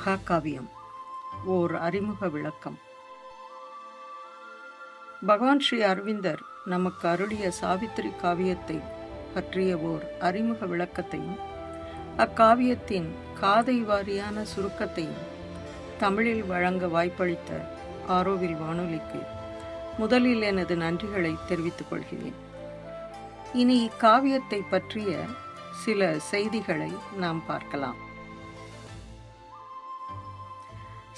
மகாகாவியம். ஓர் அறிமுக விளக்கம். பகவான் ஸ்ரீ அரவிந்தர் நமக்கு அருளிய சாவித்திரி காவியத்தை பற்றிய ஓர் அறிமுக விளக்கத்தையும் அக்காவியத்தின் காதை வாரியான சுருக்கத்தையும் தமிழில் வழங்க வாய்ப்பளித்த ஆரோவில் வானொலிக்கு முதலில் எனது நன்றிகளை தெரிவித்துக் கொள்கிறேன். இனி இக்காவியத்தை பற்றிய சில செய்திகளை நாம் பார்க்கலாம்.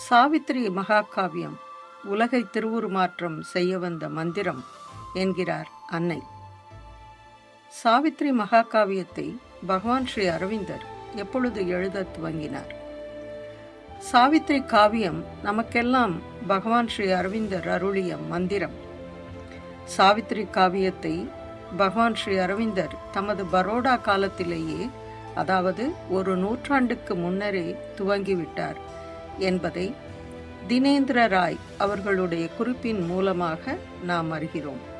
சாவித்ரி மகாகாவியம் உலகை திருவுருமாற்றம் செய்ய வந்த மந்திரம் என்கிறார் அன்னை. சாவித்ரி மகாகாவியத்தை பகவான் ஸ்ரீ அரவிந்தர் எப்பொழுது எழுத துவங்கினார்? சாவித்ரி காவியம் நமக்கெல்லாம் பகவான் ஸ்ரீ அரவிந்தர் அருளிய மந்திரம். சாவித்ரி காவியத்தை பகவான் ஸ்ரீ அரவிந்தர் தமது பரோடா காலத்திலேயே அதாவது ஒரு நூற்றாண்டுக்கு முன்னரே துவங்கிவிட்டார். என்பதை தினேந்திர ராய் அவர்களுடைய குறிப்பின் மூலமாக நாம் அறிகிறோம்.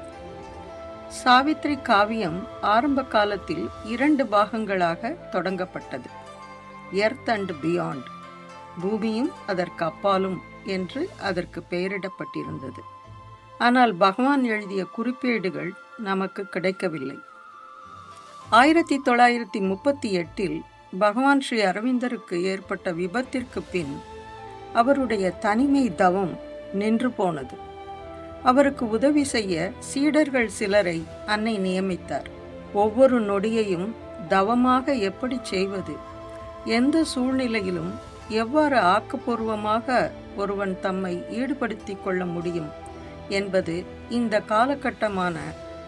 சாவித்ரி காவியம் ஆரம்ப காலத்தில் இரண்டு பாகங்களாக தொடங்கப்பட்டது. எர்த் அண்ட் பியாண்ட் பூமியும் அதற்கு அப்பாலும் என்று அதற்கு பெயரிடப்பட்டிருந்தது. ஆனால் பகவான் எழுதிய குறிப்பேடுகள் நமக்கு கிடைக்கவில்லை. ஆயிரத்தி தொள்ளாயிரத்தி முப்பத்தி எட்டில் பகவான் ஸ்ரீ அரவிந்தருக்கு ஏற்பட்ட விபத்திற்கு பின் அவருடைய தனிமை தவம் நின்று போனது. அவருக்கு உதவி செய்ய சீடர்கள் சிலரை அன்னை நியமித்தார். ஒவ்வொரு நொடியையும் தவமாக எப்படி செய்வது? எந்த சூழ்நிலையிலும் எவ்வாறு ஆக்கப்பூர்வமாக ஒருவன் தம்மை ஈடுபடுத்திக் கொள்ள முடியும் என்பது இந்த காலகட்டமான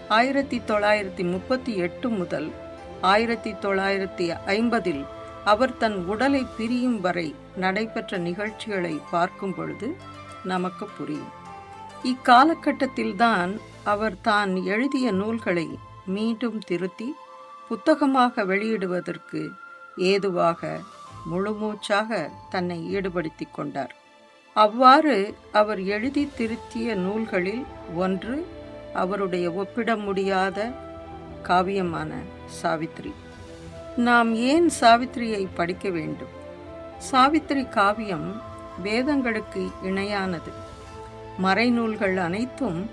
ஆயிரத்தி தொள்ளாயிரத்தி முப்பத்தி எட்டு முதல் ஆயிரத்தி தொள்ளாயிரத்தி ஐம்பதில் அவர் தன் உடலை பிரியும் வரை நடைபெற்ற நிகழ்ச்சிகளை பார்க்கும் பொழுது நமக்கு புரியும். இக்காலகட்டத்தில்தான் அவர் தான் எழுதிய நூல்களை மீண்டும் திருத்தி புத்தகமாக வெளியிடுவதற்கு ஏதுவாக முழுமூச்சாக தன்னை ஈடுபடுத்திக் கொண்டார். அவ்வாறு அவர் எழுதி திருத்திய நூல்களில் ஒன்று அவருடைய ஒப்பிட முடியாத காவியமான சாவித்ரி. நாம் ஏன் சாவித்திரியை படிக்க வேண்டும்? சாவித்திரி காவியம் வேதங்களுக்கு இணையானது. மறைநூல்கள் அனைத்தும்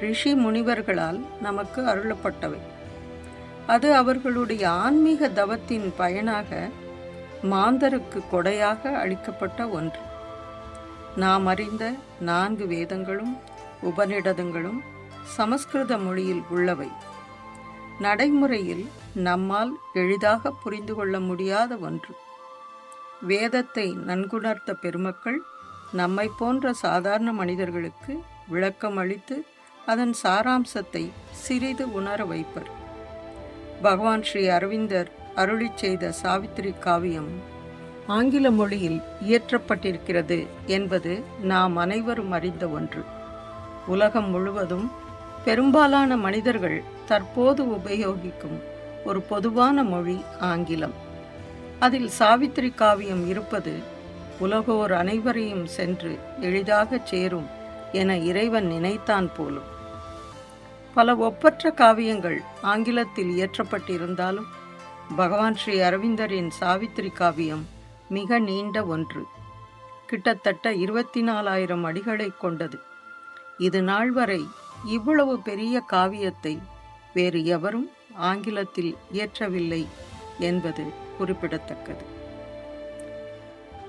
ரிஷி முனிவர்களால் நமக்கு அருளப்பட்டவை. அது அவர்களுடைய ஆன்மீக தவத்தின் பயனாக மாந்தருக்கு கொடையாக அளிக்கப்பட்ட ஒன்று. நாம் அறிந்த நான்கு வேதங்களும் உபநிடதங்களும் சமஸ்கிருத மொழியில் உள்ளவை. நடைமுறையில் நம்மால் எளிதாக புரிந்து கொள்ள முடியாத ஒன்று. வேதத்தை நன்குணர்த்த பெருமக்கள் நம்மை போன்ற சாதாரண மனிதர்களுக்கு விளக்கம் அளித்து அதன் சாராம்சத்தை சிறிது உணர வைப்பர். பகவான் ஸ்ரீ அரவிந்தர் அருளி செய்த சாவித்திரி காவியம் ஆங்கில மொழியில் இயற்றப்பட்டிருக்கிறது என்பது நாம் அனைவரும் அறிந்த ஒன்று. உலகம் முழுவதும் பெரும்பாலான மனிதர்கள் தற்போது உபயோகிக்கும் ஒரு பொதுவான மொழி ஆங்கிலம். அதில் சாவித்திரி காவியம் இருப்பது உலகோர் அனைவரையும் சென்று எளிதாகச் சேரும் என இறைவன் நினைத்தான் போலும். பல ஒப்பற்ற காவியங்கள் ஆங்கிலத்தில் இயற்றப்பட்டிருந்தாலும் பகவான் ஸ்ரீ அரவிந்தரின் சாவித்திரி காவியம் மிக நீண்ட ஒன்று. கிட்டத்தட்ட இருபத்தி நாலாயிரம் அடிகளை கொண்டது. இது நாள் வரை இவ்வளவு பெரிய காவியத்தை வேறு எவரும் ஆங்கிலத்தில் இயற்றவில்லை என்பது குறிப்பிடத்தக்கது.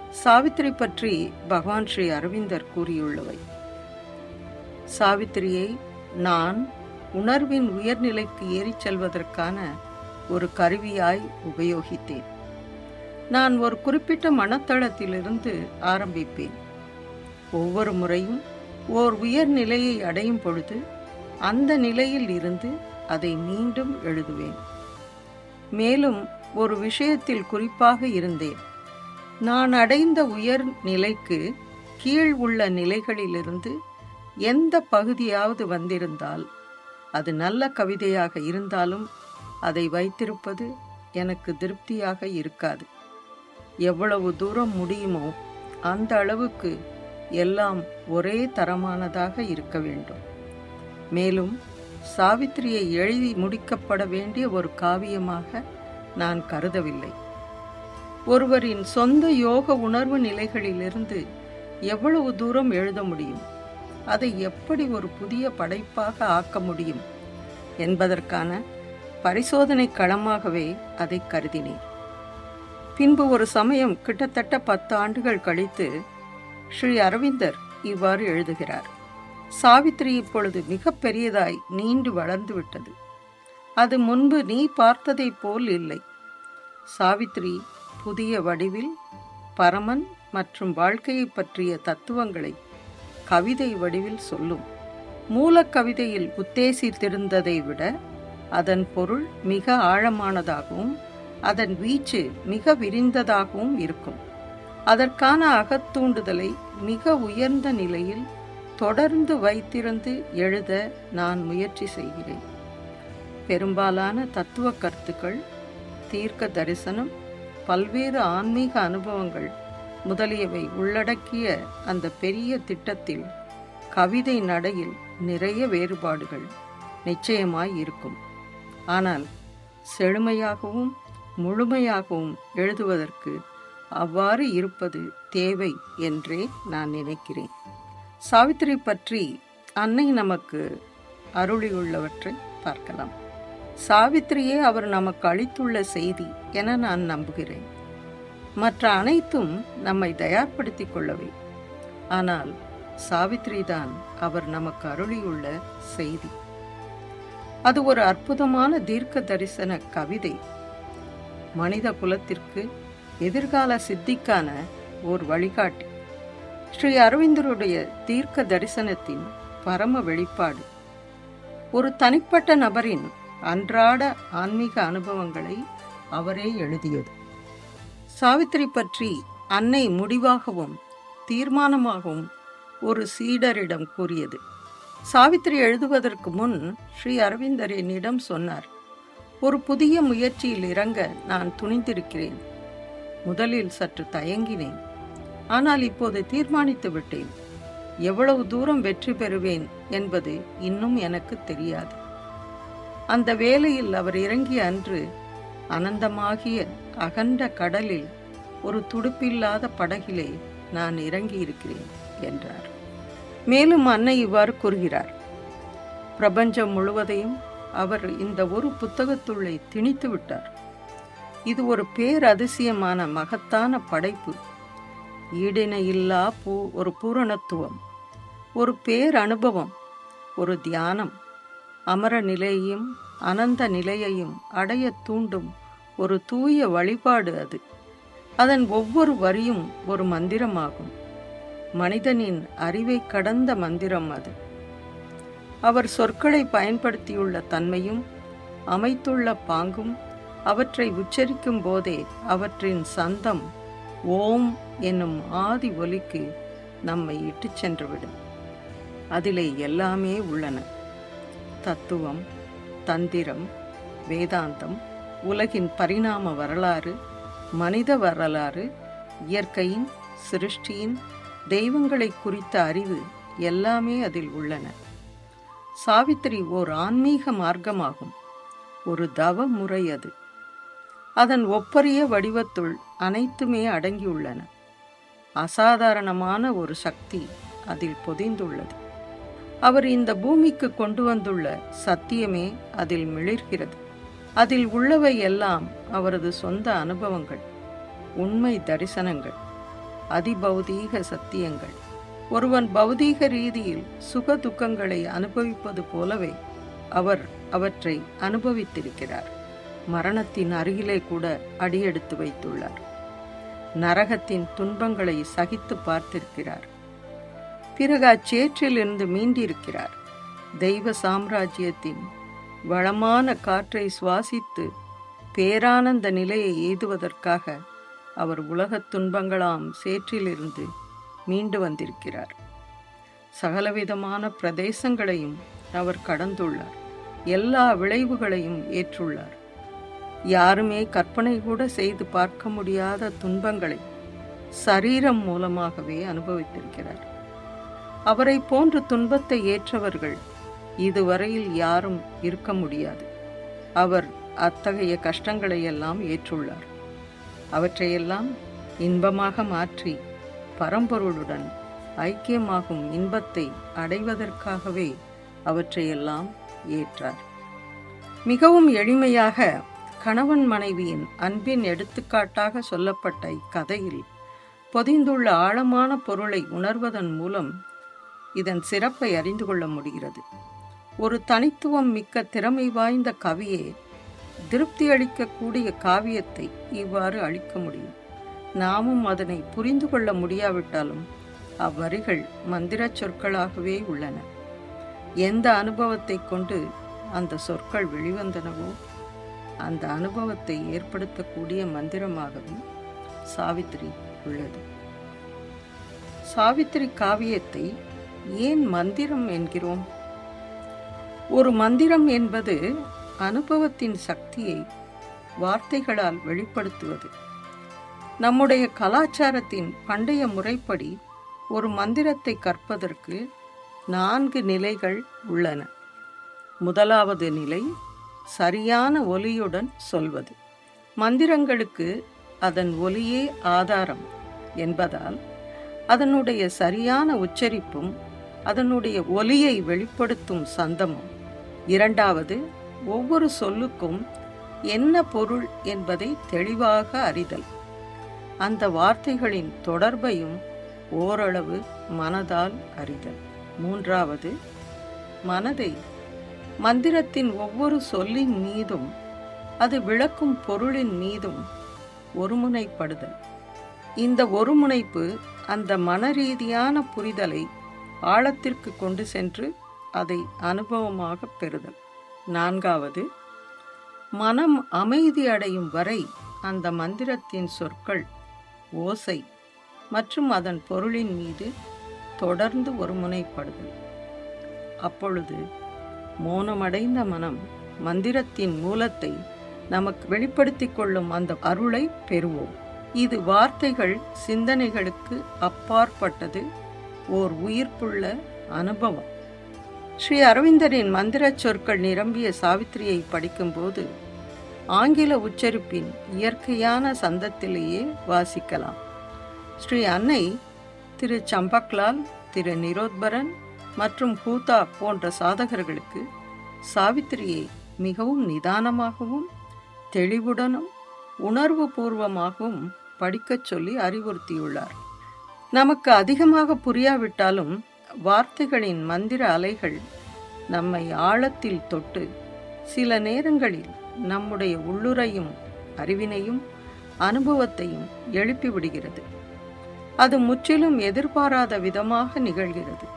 சாவித்திரி பற்றி பகவான் ஸ்ரீ அரவிந்தர் கூறியுள்ளவை. சாவித்திரியை நான் உணர்வின் உயர்நிலைக்கு ஏறிச் செல்வதற்கான ஒரு கருவியாய் உபயோகித்தேன். நான் ஒரு குறிப்பிட்ட மனத்தளத்திலிருந்து ஆரம்பிப்பேன். ஒவ்வொரு முறையும் ஓர் உயர் நிலையை அடையும் பொழுது அந்த நிலையில் இருந்து அதை மீண்டும் எழுதுவேன். மேலும் ஒரு விஷயத்தில் குறிப்பாக இருந்தேன். நான் அடைந்த உயர் நிலைக்கு கீழ் உள்ள நிலைகளிலிருந்து எந்த பகுதியாவது வந்திருந்தால் அது நல்ல கவிதையாக இருந்தாலும் அதை வைத்திருப்பது எனக்கு திருப்தியாக இருக்காது. எவ்வளவு தூரம் முடியுமோ அந்த அளவுக்கு எல்லாம் ஒரே தரமானதாக இருக்க வேண்டும். மேலும் சாவித்திரியை எழுதி முடிக்கப்பட வேண்டிய ஒரு காவியமாக நான் கருதவில்லை. ஒருவரின் சொந்த யோக உணர்வு நிலைகளிலிருந்து எவ்வளவு தூரம் எழுத முடியும்? அதை எப்படி ஒரு புதிய படைப்பாக ஆக்க முடியும்? என்பதற்கான பரிசோதனை களமாகவே அதை கருதினேன். பின்பு ஒரு சமயம் கிட்டத்தட்ட பத்து ஆண்டுகள் கழித்து ஸ்ரீ அரவிந்தர் இவ்வாறு எழுதுகிறார். சாவித்திரி இப்பொழுது மிக பெரியதாய் நீண்டு வளர்ந்து விட்டது. அது முன்பு நீ பார்த்ததைப் போல் இல்லை. சாவித்திரி புதிய வடிவில் பரமன் மற்றும் வாழ்க்கையை பற்றிய தத்துவங்களை கவிதை வடிவில் சொல்லும். மூலக்கவிதையில் உத்தேசித்திருந்ததை விட அதன் பொருள் மிக ஆழமானதாகவும் அதன் வீச்சு மிக விரிந்ததாகவும் இருக்கும். அதற்கான அகத்தூண்டுதலை மிக உயர்ந்த நிலையில் தொடர்ந்து வைத்திருந்து எழுத நான் முயற்சி செய்கிறேன். பெரும்பாலான தத்துவ கருத்துக்கள் தீர்க்க தரிசனம் பல்வேறு ஆன்மீக அனுபவங்கள் முதலியவை உள்ளடக்கிய அந்த பெரிய திட்டத்தில் கவிதை நடையில் நிறைய வேறுபாடுகள் நிச்சயமாய் இருக்கும். ஆனால் செழுமையாகவும் முழுமையாகவும் எழுதுவதற்கு அவ்வாறு இருப்பது தேவை என்றே நான் நினைக்கிறேன். சாவித்திரி பற்றி அன்னை நமக்கு அருளியுள்ளவற்றை பார்க்கலாம். சாவித்திரியே அவர் நமக்கு அளித்துள்ள செய்தி என நான் நம்புகிறேன். மற்ற அனைத்தும் நம்மை தயார்படுத்திக் கொள்ளவே. ஆனால் சாவித்ரி தான் அவர் நமக்கு அருளியுள்ள செய்தி. அது ஒரு அற்புதமான தீர்க்க தரிசன கவிதை. மனித குலத்திற்கு எதிர்கால சித்திக்கான ஓர் வழிகாட்டி. ஸ்ரீ அரவிந்தருடைய தீர்க்க தரிசனத்தின் பரம வெளிப்பாடு. ஒரு தனிப்பட்ட நபரின் அன்றாட ஆன்மீக அனுபவங்களை அவரே எழுதியது. சாவித்திரி பற்றி அன்னை முடிவாகவும் தீர்மானமாகவும் ஒரு சீடரிடம் கூறியது. சாவித்திரி எழுதுவதற்கு முன் ஸ்ரீ அரவிந்தர் என்னிடம் சொன்னார் ஒரு புதிய முயற்சியில் இறங்க நான் துணிந்திருக்கிறேன். முதலில் சற்று தயங்கினேன். ஆனால் இப்போது தீர்மானித்து விட்டேன். எவ்வளவு தூரம் வெற்றி பெறுவேன் என்பது இன்னும் எனக்கு தெரியாது. அந்த வேளையில் அவர் இறங்கிய அன்று அனந்தமாகிய அகண்ட கடலில் ஒரு துடுப்பில்லாத படகிலே நான் இறங்கி இருக்கிறேன் என்றார். மேலும் அன்னை இவ்வாறு கூறுகிறார். பிரபஞ்சம் முழுவதையும் அவர் இந்த ஒரு புத்தகத்துள்ளே திணித்து விட்டார். இது ஒரு பேரதிசயமான மகத்தான படைப்பு. ஈடிணையில்லா பூ ஒரு பூரணத்துவம் ஒரு பேரனுபவம் ஒரு தியானம். அமர நிலையையும் அனந்த நிலையையும் அடைய தூண்டும் ஒரு தூய வழிபாடு அது. அதன் ஒவ்வொரு வரியும் ஒரு மந்திரமாகும். மனிதனின் அறிவை கடந்த மந்திரம் அது. அவர் சொற்களை பயன்படுத்தியுள்ள தன்மையும் அமைத்துள்ள பாங்கும் அவற்றை உச்சரிக்கும் போதே அவற்றின் சந்தம் ஓம் என்னும் ஆதி ஒலிக்கு நம்மை இட்டுச் சென்றுவிடும். அதிலே எல்லாமே உள்ளன. தத்துவம் தந்திரம் வேதாந்தம் உலகின் பரிணாம வரலாறு மனித வரலாறு இயற்கையின் சிருஷ்டியின் தெய்வங்களை குறித்த அறிவு எல்லாமே அதில் உள்ளன. சாவித்திரி ஓர் ஆன்மீக மார்க்கமாகும். ஒரு தவ முறை அது. அதன் ஒப்பரிய வடிவத்துள் அனைத்துமே அடங்கியுள்ளன. அசாதாரணமான ஒரு சக்தி அதில் பொதிந்துள்ளது. அவர் இந்த பூமிக்கு கொண்டு வந்துள்ள சத்தியமே அதில் மிளிர்கிறது. அதில் உள்ளவை எல்லாம் அவரது சொந்த அனுபவங்கள் உண்மை தரிசனங்கள் அதிபௌதீக சத்தியங்கள். ஒருவன் பௌதீக ரீதியில் சுக துக்கங்களை அனுபவிப்பது போலவே அவர் அவற்றை அனுபவித்திருக்கிறார். மரணத்தின் அருகிலே கூட அடியெடுத்து வைத்துள்ளார். நரகத்தின் துன்பங்களை சகித்து பார்த்திருக்கிறார். பிறகு அச்சேற்றிலிருந்து மீண்டிருக்கிறார் தெய்வ சாம்ராஜ்யத்தின் வளமான காற்றை சுவாசித்து பேரானந்த நிலையை எய்துவதற்காக அவர் உலகத் துன்பங்களாம் சேற்றிலிருந்து மீண்டு வந்திருக்கிறார். சகலவிதமான பிரதேசங்களையும் அவர் கடந்துள்ளார். எல்லா விளைவுகளையும் ஏற்றுள்ளார். யாருமே கற்பனை கூட செய்து பார்க்க முடியாத துன்பங்களை சரீரம் மூலமாகவே அனுபவித்திருக்கிறார். அவரை போன்ற துன்பத்தை ஏற்றவர்கள் இதுவரையில் யாரும் இருக்க முடியாது. அவர் அத்தகைய கஷ்டங்களை எல்லாம் ஏற்றுள்ளார். அவற்றையெல்லாம் இன்பமாக மாற்றி பரம்பொருளுடன் ஐக்கியமாகும் இன்பத்தை அடைவதற்காகவே அவற்றையெல்லாம் ஏற்றார். மிகவும் எளிமையாக கணவன் மனைவியின் அன்பின் எடுத்துக்காட்டாக சொல்லப்பட்ட இக்கதையில் பொதிந்துள்ள ஆழமான பொருளை உணர்வதன் மூலம் இதன் சிறப்பை அறிந்து கொள்ள முடிகிறது. ஒரு தனித்துவம் மிக்க திறமை வாய்ந்த கவியே திருப்தி அளிக்கக்கூடிய காவியத்தை இவ்வாறு அளிக்க முடியும். நாமும் அதனை புரிந்து கொள்ள முடியாவிட்டாலும் அவ்வரிகள் மந்திரச் சொற்களாகவே உள்ளன. எந்த அனுபவத்தை கொண்டு அந்த சொற்கள் வெளிவந்தனவோ அந்த அனுபவத்தை ஏற்படுத்தக்கூடிய மந்திரமாகவும் சாவித்திரி உள்ளது. சாவித்திரி காவியத்தை ஏன் மந்திரம் என்கிறோம்? ஒரு மந்திரம் என்பது அனுபவத்தின் சக்தியை வார்த்தைகளால் வெளிப்படுத்துவது. நம்முடைய கலாச்சாரத்தின் பண்டைய முறைப்படி ஒரு மந்திரத்தை கற்பதற்கு நான்கு நிலைகள் உள்ளன. முதலாவது நிலை சரியான ஒலியுடன் சொல்வது. மந்திரங்களுக்கு அதன் ஒலியே ஆதாரம் என்பதால் அதனுடைய சரியான உச்சரிப்பும் அதனுடைய ஒலியை வெளிப்படுத்தும் சந்தமும். இரண்டாவது ஒவ்வொரு சொல்லுக்கும் என்ன பொருள் என்பதை தெளிவாக அறிதல். அந்த வார்த்தைகளின் தொடர்பையும் ஓரளவு மனதால் அறிதல். மூன்றாவது மனதை மந்திரத்தின் ஒவ்வொரு சொல்லின் மீதும் அது விளக்கும் பொருளின் மீதும் ஒருமுனைப்படுதல். இந்த ஒருமுனைப்பு அந்த மனரீதியான புரிதலை ஆழத்திற்கு கொண்டு சென்று அதை அனுபவமாக பெறுதல். நான்காவது மனம் அமைதி அடையும் வரை அந்த மந்திரத்தின் சொற்கள் ஓசை மற்றும் அதன் பொருளின் மீது தொடர்ந்து ஒருமுனைப்படுதல். அப்பொழுது மோனமடைந்த மனம் மந்திரத்தின் மூலத்தை நமக்கு வெளிப்படுத்திக் கொள்ளும் அந்த அருளை பெறுவோம். இது வார்த்தைகள் சிந்தனைகளுக்கு அப்பாற்பட்டது. ஓர் உயிர்ப்புள்ள அனுபவம். ஸ்ரீ அரவிந்தரின் மந்திரச் சொற்கள் நிரம்பிய சாவித்திரியை படிக்கும்போது ஆங்கில உச்சரிப்பின் இயற்கையான சந்தத்திலேயே வாசிக்கலாம். ஸ்ரீ அன்னை திரு சம்பக்லால் திரு நிரோத்பரன் மற்றும் ஹூதா போன்ற சாதகர்களுக்கு சாவித்திரியை மிகவும் நிதானமாகவும் தெளிவுடனும் உணர்வு பூர்வமாகவும் படிக்கச் சொல்லி அறிவுறுத்தியுள்ளார். நமக்கு அதிகமாக புரியாவிட்டாலும் வார்த்தைகளின் மந்திர அலைகள் நம்மை ஆழத்தில் தொட்டு சில நேரங்களில் நம்முடைய உள்ளுரையும் அறிவினையும் அனுபவத்தையும் எழுப்பிவிடுகிறது. அது முற்றிலும் எதிர்பாராத விதமாக நிகழ்கிறது.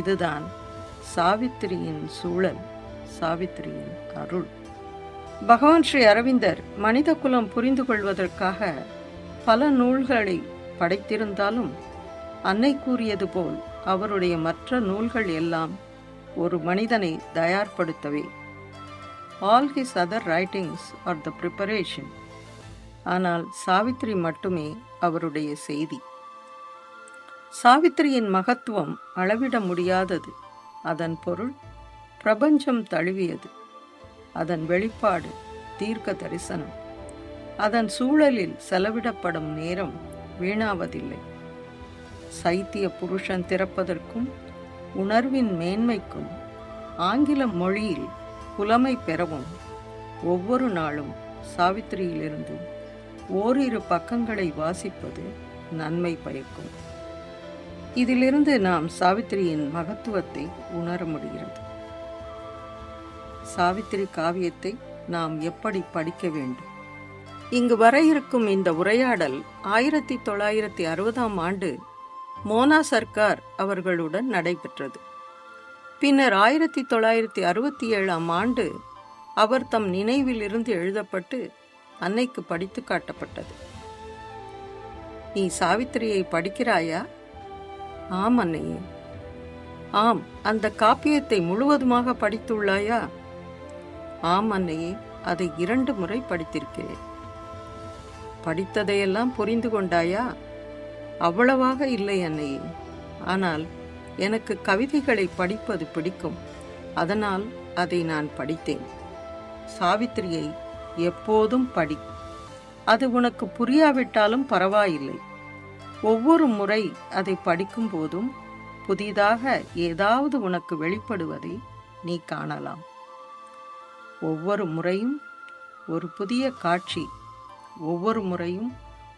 இதுதான் சாவித்திரியின் சூழல் சாவித்திரியின் அருள். பகவான் ஸ்ரீ அரவிந்தர் மனித குலம் புரிந்து கொள்வதற்காக பல நூல்களை படைத்திருந்தாலும் அன்னை கூறியது போல் அவருடைய மற்ற நூல்கள் எல்லாம் ஒரு மனிதனை தயார்படுத்தவே. All his other writings are the preparation ஆனால் சாவித்திரி மட்டுமே அவருடைய செய்தி. சாவித்திரியின் மகத்துவம் அளவிட முடியாதது. அதன் பொருள் பிரபஞ்சம் தழுவியது. அதன் வெளிப்பாடு தீர்க்க தரிசனம். அதன் சூழலில் செலவிடப்படும் நேரம் வீணாவதில்லை. சைத்திய புருஷன் திறப்பதற்கும் உணர்வின் மேன்மைக்கும் ஆங்கில மொழியில் புலமை பெறவும் ஒவ்வொரு நாளும் சாவித்திரியிலிருந்து ஓரிரு பக்கங்களை வாசிப்பது நன்மை பயக்கும். இதிலிருந்து நாம் சாவித்திரியின் மகத்துவத்தை உணர முடிகிறது. சாவித்திரி காவியத்தை நாம் எப்படி படிக்க வேண்டும்? இங்கு வர இருக்கும் இந்த உரையாடல் ஆயிரத்தி தொள்ளாயிரத்தி அறுபதாம் ஆண்டு மோனா சர்க்கார் அவர்களுடன் நடைபெற்றது. பின்னர் ஆயிரத்தி தொள்ளாயிரத்தி அறுபத்தி ஏழாம் ஆண்டு அவர் தம் நினைவிலிருந்து எழுதப்பட்டு அன்னைக்கு படித்து காட்டப்பட்டது. நீ சாவித்திரியை படிக்கிறாயா? ஆம் அன்னையே. ஆம் அந்த காப்பியத்தை முழுவதுமாக படித்துள்ளாயா? ஆம் அன்னையே அதை இரண்டு முறை படித்திருக்கிறேன். படித்ததையெல்லாம் புரிந்து கொண்டாயா? அவ்வளவாக இல்லை அன்னையே. ஆனால் எனக்கு கவிதைகளை படிப்பது பிடிக்கும். அதனால் அதை நான் படித்தேன். சாவித்திரியை எப்போதும் படி. அது உனக்கு புரியாவிட்டாலும் பரவாயில்லை. ஒவ்வொரு முறை அதை படிக்கும் போதும் புதிதாக ஏதாவது உனக்கு வெளிப்படுவதை நீ காணலாம். ஒவ்வொரு முறையும் ஒரு புதிய காட்சி ஒவ்வொரு முறையும்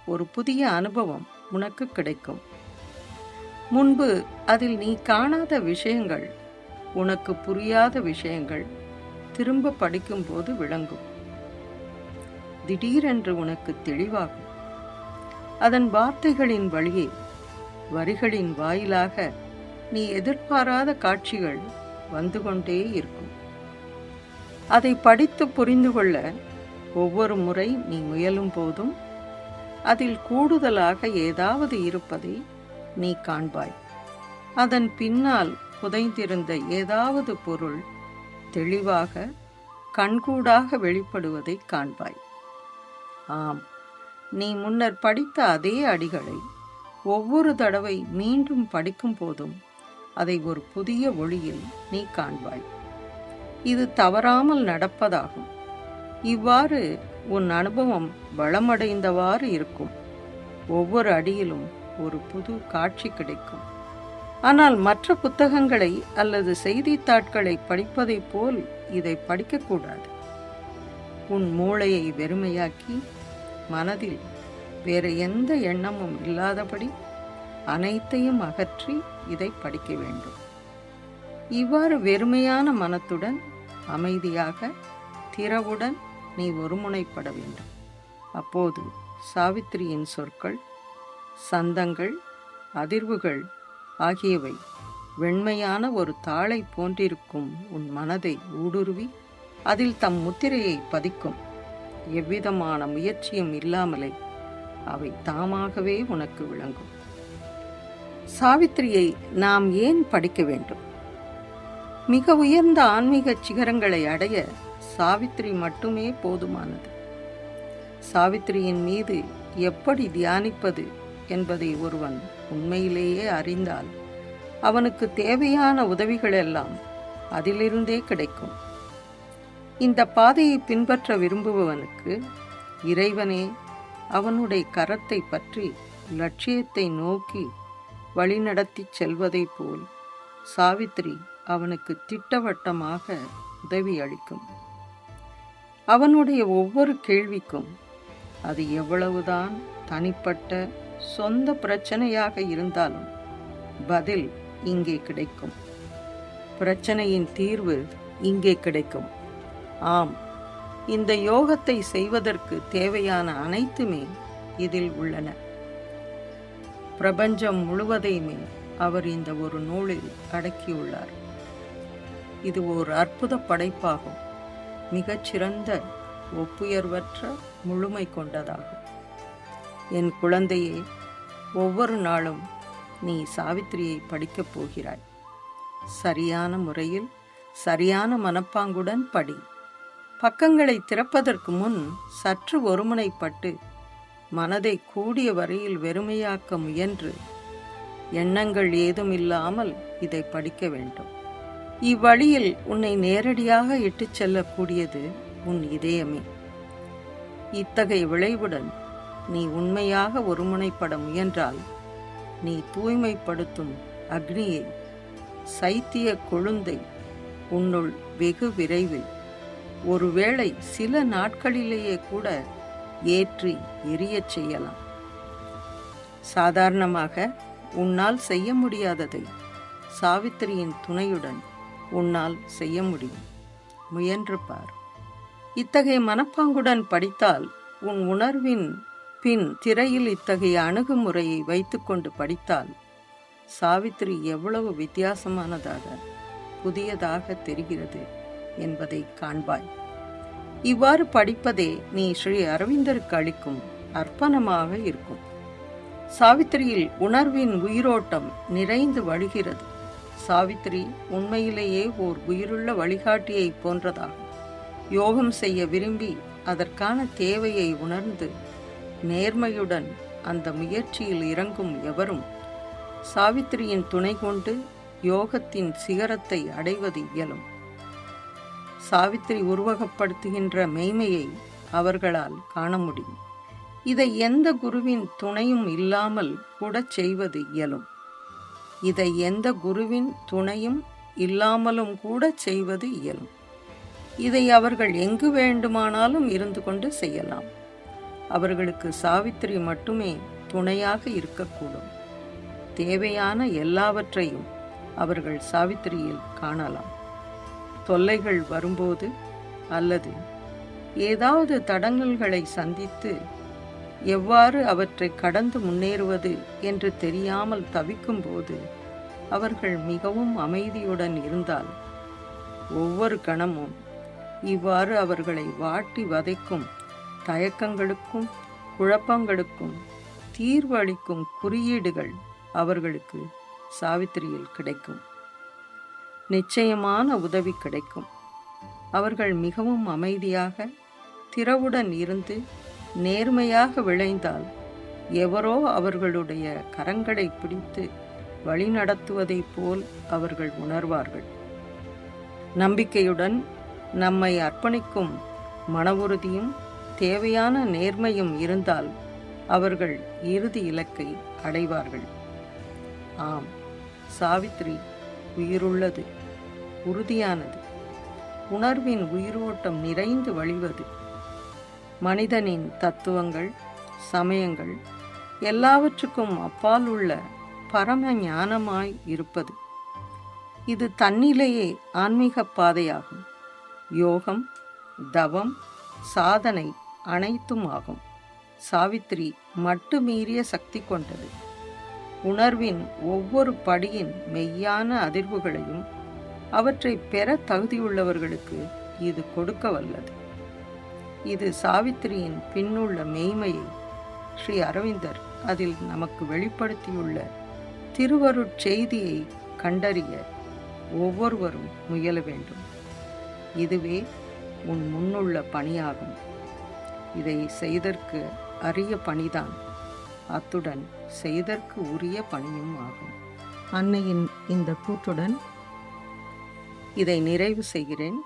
ஒரு புதிய அனுபவம் உனக்கு கிடைக்கும். முன்பு அதில் நீ காணாத விஷயங்கள் உனக்கு புரியாத விஷயங்கள் திரும்ப படிக்கும்போது விளங்கும். திடீரென்று உனக்கு தெளிவாகும். அதன் வார்த்தைகளின் வழியே வரிகளின் வாயிலாக நீ எதிர்பாராத காட்சிகள் வந்து கொண்டே இருக்கும். அதை படித்து புரிந்து கொள்ள ஒவ்வொரு முறை நீ முயலும் போதும். அதில் கூடுதலாக ஏதாவது இருப்பதை நீ காண்பாய். அதன் பின்னால் புதைந்திருந்த ஏதாவது பொருள் தெளிவாக கண்கூடாக வெளிப்படுவதை காண்பாய். ஆம் நீ முன்னர் படித்த அதே அடிகளை ஒவ்வொரு தடவை மீண்டும் படிக்கும் போதும் அதை ஒரு புதிய ஒளியில் நீ காண்பாய். இது தவறாமல் நடப்பதாகும். இவ்வாறு உன் அனுபவம் வளமடைந்தவாறு இருக்கும். ஒவ்வொரு அடியிலும் ஒரு புது காட்சி கிடைக்கும். ஆனால் மற்ற புத்தகங்களை அல்லது செய்தித்தாட்களை படிப்பதைப் போல் இதை படிக்கக்கூடாது. உன் மூளையை வெறுமையாக்கி மனதில் வேறு எந்த எண்ணமும் இல்லாதபடி அனைத்தையும் அகற்றி இதை படிக்க வேண்டும். இவ்வாறு வெறுமையான மனத்துடன் அமைதியாக திறவுடன் நீ ஒருமுனைப்பட வேண்டும். அப்போது சாவித்திரியின் சொற்கள் சந்தங்கள் அதிர்வுகள் ஆகியவை வெண்மையான ஒரு தாளை போன்றிருக்கும் உன் மனதை ஊடுருவி அதில் தம் முத்திரையை பதிக்கும். எவ்விதமான முயற்சியும் இல்லாமலே அவை தாமாகவே உனக்கு விளங்கும். சாவித்திரியை நாம் ஏன் படிக்க வேண்டும்? மிக உயர்ந்த ஆன்மீக சிகரங்களை அடைய சாவித்திரி மட்டுமே போதுமானது. சாவித்திரியின் மீது எப்படி தியானிப்பது என்பதை ஒருவன் உண்மையிலேயே அறிந்தால் அவனுக்கு தேவையான உதவிகள் எல்லாம் அதிலிருந்தே கிடைக்கும். இந்த பாதையை பின்பற்ற விரும்புபவனுக்கு இறைவனே அவனுடைய கரத்தை பற்றி லட்சியத்தை நோக்கி வழிநடத்திச் செல்வதைப் போல் சாவித்திரி அவனுக்கு திட்டவட்டமாக உதவி அளிக்கும். அவனுடைய ஒவ்வொரு கேள்விக்கும் அது எவ்வளவுதான் தனிப்பட்ட சொந்த பிரச்சனையாக இருந்தாலும் பதில் இங்கே கிடைக்கும். பிரச்சனையின் தீர்வு இங்கே கிடைக்கும். ஆம். இந்த யோகத்தை செய்வதற்கு தேவையான அனைத்துமே இதில் உள்ளன. பிரபஞ்சம் முழுவதையுமே அவர் இந்த ஒரு நூலில் அடக்கியுள்ளார். இது ஒரு அற்புத படைப்பாகும். மிகச்சிறந்த ஒப்புயர்வற்ற முழுமை கொண்டதாகும். என் குழந்தையே ஒவ்வொரு நாளும் நீ சாவித்திரியை படிக்கப் போகிறாய். சரியான முறையில் சரியான மனப்பாங்குடன் படி. பக்கங்களை திறப்பதற்கு முன் சற்று ஒருமுனைப்பட்டு மனதை கூடிய வரையில் வெறுமையாக்க முயன்று எண்ணங்கள் ஏதும் இல்லாமல் இதை படிக்க வேண்டும். இவ்வழியில் உன்னை நேரடியாக இட்டுச் செல்லக்கூடியது உன் இதயமே. இத்தகைய விளைவுடன் நீ உண்மையாக ஒருமுனைப்பட முயன்றால் நீ தூய்மைப்படுத்தும் அக்னியை சைத்திய கொழுந்தை உன்னுள் வெகு விரைவில் ஒருவேளை சில நாட்களிலேயே கூட ஏற்றி எரியச் செய்யலாம். சாதாரணமாக உன்னால் செய்ய முடியாததை சாவித்திரியின் துணையுடன் உன்னால் செய்ய முடியும். முயன்று பார். இத்தகைய மனப்பாங்குடன் படித்தால் உன் உணர்வின் பின் திரையில் இத்தகைய அணுகுமுறையை வைத்துக்கொண்டு படித்தால் சாவித்திரி எவ்வளவு வித்தியாசமானதாக புதியதாக தெரிகிறது. என்பதை காண்பாய். இவ்வாறு படிப்பதே நீ ஸ்ரீ அரவிந்தருக்கு அளிக்கும் அர்ப்பணமாக இருக்கும். சாவித்திரியில் உணர்வின் உயிரோட்டம் நிறைந்து வழிகிறது. சாவித்திரி உண்மையிலேயே ஓர் உயிருள்ள வழிகாட்டியை போன்றதாகும். யோகம் செய்ய விரும்பி அதற்கான தேவையை உணர்ந்து நேர்மையுடன் அந்த முயற்சியில் இறங்கும் எவரும் சாவித்திரியின் துணை கொண்டு யோகத்தின் சிகரத்தை அடைவது இயலும். சாவித்திரி உருவகப்படுத்துகின்ற மெய்மையை அவர்களால் காண முடியும். இதை எந்த குருவின் துணையும் இல்லாமல் கூட செய்வது இயலும். இதை எந்த குருவின் துணையும் இல்லாமலும் கூட செய்வது இயலும். இதை அவர்கள் எங்கு வேண்டுமானாலும் இருந்து கொண்டு செய்யலாம். அவர்களுக்கு சாவித்திரி மட்டுமே துணையாக இருக்கக்கூடும். தேவையான எல்லாவற்றையும் அவர்கள் சாவித்திரியில் காணலாம். தொல்லைகள் வரும்போது அல்லது ஏதாவது தடங்கல்களை சந்தித்து எவ்வாறு அவற்றை கடந்து முன்னேறுவது என்று தெரியாமல் தவிக்கும்போது அவர்கள் மிகவும் அமைதியுடன் இருந்தால் ஒவ்வொரு கணமும் இவ்வாறு அவர்களை வாட்டி வதைக்கும் தயக்கங்களுக்கும் குழப்பங்களுக்கும் தீர்வு அளிக்கும் குறியீடுகள் அவர்களுக்கு சாவித்திரியில் கிடைக்கும். நிச்சயமான உதவி கிடைக்கும். அவர்கள் மிகவும் அமைதியாக திறவுடன் இருந்து நேர்மையாக விளைந்தால் எவரோ அவர்களுடைய கரங்களை பிடித்து வழிநடத்துவதைப் போல் அவர்கள் உணர்வார்கள். நம்பிக்கையுடன் நம்மை அர்ப்பணிக்கும் மன உறுதியும் தேவையான நேர்மையும் இருந்தால் அவர்கள் இறுதி இலக்கை அடைவார்கள். ஆம் சாவித்ரி உயிருள்ளது. உறுதியானது. உணர்வின் உயிரோட்டம் நிறைந்து வழிவது. மனிதனின் தத்துவங்கள் சமயங்கள் எல்லாவற்றுக்கும் அப்பால் உள்ள பரம ஞானமாய் இருப்பது. இது தன்னிலேயே ஆன்மீக பாதையாகும். யோகம் தவம் சாதனை அனைத்தும் ஆகும் சாவித்ரி மட்டுமீறிய சக்தி கொண்டது. உணர்வின் ஒவ்வொரு படியின் மெய்யான அதிர்வுகளையும் அவற்றை பெற தகுதியுள்ளவர்களுக்கு இது கொடுக்க வல்லது. இது சாவித்திரியின் பின்னுள்ள மெய்மையை ஸ்ரீ அரவிந்தர் அதில் நமக்கு வெளிப்படுத்தியுள்ள திருவருட் செய்தியை கண்டறிய ஒவ்வொருவரும் முயல வேண்டும். இதுவே உன் முன்னுள்ள பணியாகும். இதை செய்தற்கு அரிய பணிதான். அத்துடன் செய்தற்கு உரிய பணியும் ஆகும். அன்னையின் இந்த கூற்றுடன் இதை நிறைவு செய்கிறேன்.